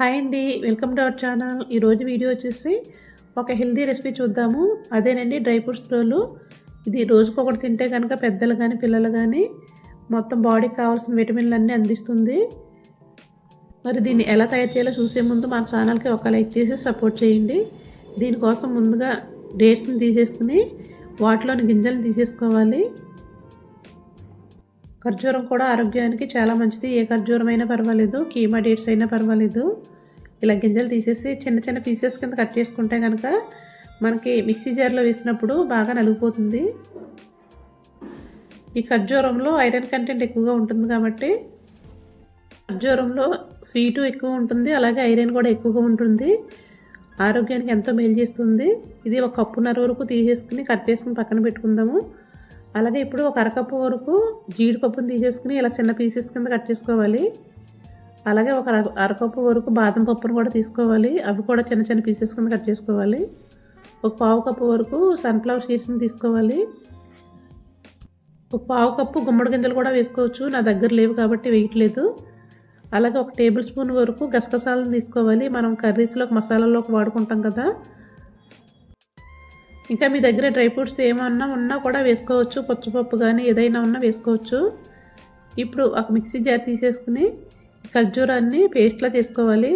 Hi అండి welcome to our channel. ఈరోజు video వచ్చేసి ఒక హెల్దీ రెసిపీ చూద్దాము. అదేనండి డ్రై ఫ్రూట్స్ రోలు. ఇది రోజుకొకటి తింటే కనుక పెద్దలు కానీ పిల్లలు కానీ మొత్తం బాడీకి కావాల్సిన విటమిన్లు అన్నీ అందిస్తుంది. మరి దీన్ని ఎలా తయారు చేయాలో చూసే ముందు మా ఛానల్కి ఒక లైక్ చేసి సపోర్ట్ చేయండి. దీనికోసం ముందుగా డేట్స్ని తీసేసుకుని వాటిలోని గింజలను తీసేసుకోవాలి. ఖర్జూరం కూడా ఆరోగ్యానికి చాలా మంచిది. ఏ ఖర్జూరం అయినా పర్వాలేదు కీమా డేట్స్ అయినా పర్వాలేదు. ఇలా గింజలు తీసేసి చిన్న చిన్న పీసెస్ కింద కట్ చేసుకుంటే కనుక మనకి మిక్సీ జార్లో వేసినప్పుడు బాగా నలిగిపోతుంది. ఈ ఖర్జూరంలో ఐరన్ కంటెంట్ ఎక్కువగా ఉంటుంది కాబట్టి ఖర్జూరంలో స్వీటు ఎక్కువ ఉంటుంది అలాగే ఐరన్ కూడా ఎక్కువగా ఉంటుంది. ఆరోగ్యానికి ఎంతో మేలు చేస్తుంది. ఇది ఒక కప్పున్నర వరకు తీసేసుకుని కట్ చేసుకుని పక్కన పెట్టుకుందాము. అలాగే ఇప్పుడు ఒక అరకప్పు వరకు జీడిపప్పును తీసేసుకుని ఇలా చిన్న పీసెస్ కింద కట్ చేసుకోవాలి. అలాగే ఒక అరకప్పు వరకు బాదం పప్పును కూడా తీసుకోవాలి. అవి కూడా చిన్న చిన్న పీసెస్ కింద కట్ చేసుకోవాలి. ఒక పావు కప్పు వరకు సన్ఫ్లవర్ సీడ్స్ని తీసుకోవాలి. ఒక పావు కప్పు గుమ్మడి గింజలు కూడా వేసుకోవచ్చు. నా దగ్గర లేవు కాబట్టి వేయట్లేదు. అలాగే ఒక టేబుల్ స్పూన్ వరకు గసగసాలను తీసుకోవాలి. మనం కర్రీస్లోకి మసాలాలోకి వాడుకుంటాం కదా. ఇంకా మీ దగ్గర డ్రై ఫ్రూట్స్ ఏమన్నా ఉన్నా కూడా వేసుకోవచ్చు పచ్చిపప్పు కానీ ఏదైనా ఉన్నా వేసుకోవచ్చు. ఇప్పుడు ఒక మిక్సీ జార్ తీసేసుకుని ఖర్జూరాన్ని పేస్ట్లా చేసుకోవాలి.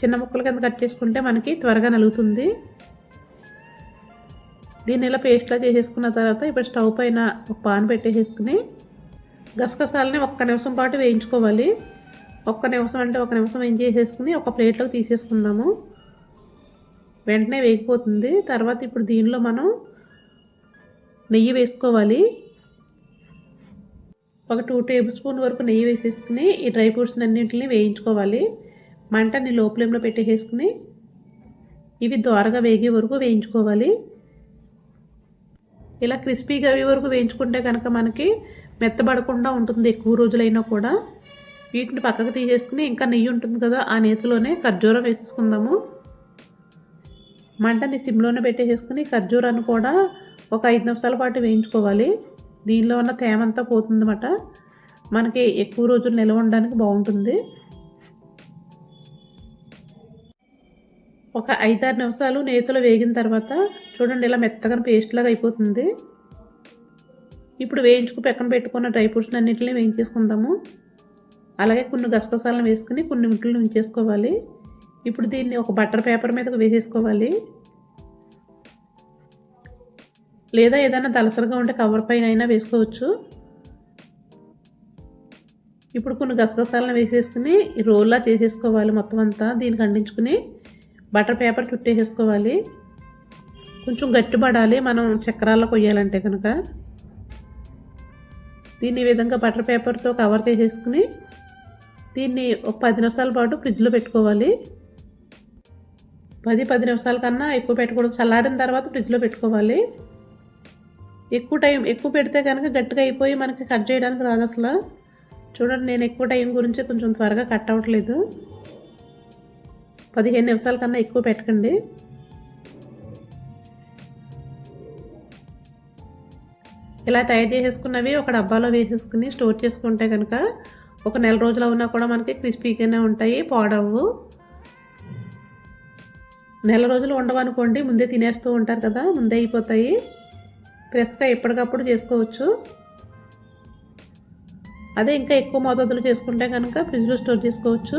చిన్న ముక్కల కింద కట్ చేసుకుంటే మనకి త్వరగా నలుగుతుంది. దీన్ని ఇలా పేస్ట్లా చేసేసుకున్న తర్వాత ఇప్పుడు స్టవ్ పైన ఒక పాన్ పెట్టేసేసుకుని గసగసాలని ఒక్క నిమిషం పాటు వేయించుకోవాలి. ఒక్క నిమిషం అంటే ఒక నిమిషం ఏం చేసేసుకుని ఒక ప్లేట్లోకి తీసేసుకుందాము. వెంటనే వేగిపోతుంది. తర్వాత ఇప్పుడు దీనిలో మనం నెయ్యి వేసుకోవాలి. ఒక టూ టేబుల్ స్పూన్ వరకు నెయ్యి వేసేసుకుని ఈ డ్రై ఫ్రూట్స్ అన్నింటిని వేయించుకోవాలి. మంటని లో ఫ్లేమ్లో పెట్టేసుకుని ఇవి దోరగా వేగే వరకు వేయించుకోవాలి. ఇలా క్రిస్పీగా అవి వరకు వేయించుకుంటే కనుక మనకి మెత్తబడకుండా ఉంటుంది ఎక్కువ రోజులైనా కూడా. వీటిని పక్కకు తీసేసుకుని ఇంకా నెయ్యి ఉంటుంది కదా ఆ నేతిలోనే ఖర్జూరం వేసేసుకుందాము. మంటని సిమ్లోనే పెట్టేసుకుని ఖర్జూరాన్ని కూడా ఒక ఐదు నిమిషాల పాటు వేయించుకోవాలి. దీనిలో ఉన్న తేమంతా పోతుందన్నమాట. మనకి ఎక్కువ రోజులు నిల్వ ఉండడానికి బాగుంటుంది. ఒక ఐదారు నిమిషాలు నేతిలో వేగిన తర్వాత చూడండి ఇలా మెత్తగా పేస్ట్లాగా అయిపోతుంది. ఇప్పుడు వేయించుకు పక్కన పెట్టుకున్న డ్రై ఫ్రూట్స్ అన్నింటినీ వేయించేసుకుందాము. అలాగే కొన్ని గసగసాలను వేసుకుని కొన్ని ముక్కలు ఉంచేసుకోవాలి. ఇప్పుడు దీన్ని ఒక బట్టర్ పేపర్ మీదకు వేసేసుకోవాలి. లేదా ఏదైనా దలసరిగా ఉంటే కవర్ పైన అయినా వేసుకోవచ్చు. ఇప్పుడు కొన్ని గసగసాలను వేసేసుకుని రోల్లా చేసేసుకోవాలి మొత్తం అంతా. దీనికి అండించుకుని బటర్ పేపర్ చుట్టేసేసుకోవాలి. కొంచెం గట్టిపడాలి మనం చక్రాల్లో కొయ్యాలంటే కనుక. దీన్ని ఈ విధంగా బటర్ పేపర్తో కవర్ చేసేసుకుని దీన్ని ఒక పది నిమిషాల పాటు ఫ్రిడ్జ్లో పెట్టుకోవాలి. పది పది నిమిషాల కన్నా ఎక్కువ పెట్టకూడదు చల్లారిన తర్వాత ఫ్రిడ్జ్లో పెట్టుకోవాలి. ఎక్కువ టైం ఎక్కువ పెడితే కనుక గట్టిగా అయిపోయి మనకి కట్ చేయడానికి రాదు అసలు. చూడండి నేను ఎక్కువ టైం గురించి కొంచెం త్వరగా కట్ అవ్వట్లేదు. పదిహేను నిమిషాల కన్నా ఎక్కువ పెట్టకండి. ఇలా తయారు చేసేసుకున్నవి ఒక డబ్బాలో వేసేసుకుని స్టోర్ చేసుకుంటే కనుక ఒక నెల రోజులు ఉన్నా కూడా మనకి క్రిస్పీగానే ఉంటాయి పాడవు నెల రోజులు ఉండవనుకోండి ముందే తినేస్తూ ఉంటారు కదా ముందే అయిపోతాయి. ఫ్రెష్గా ఎప్పటికప్పుడు చేసుకోవచ్చు. అదే ఇంకా ఎక్కువ మోతాదులు చేసుకుంటే కనుక ఫ్రిడ్జ్లో స్టోర్ చేసుకోవచ్చు.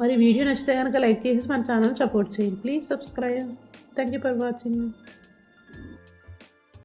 మరి వీడియో నచ్చితే కనుక లైక్ చేసి మన ఛానల్ సపోర్ట్ చేయండి. Please subscribe. Thank you for watching.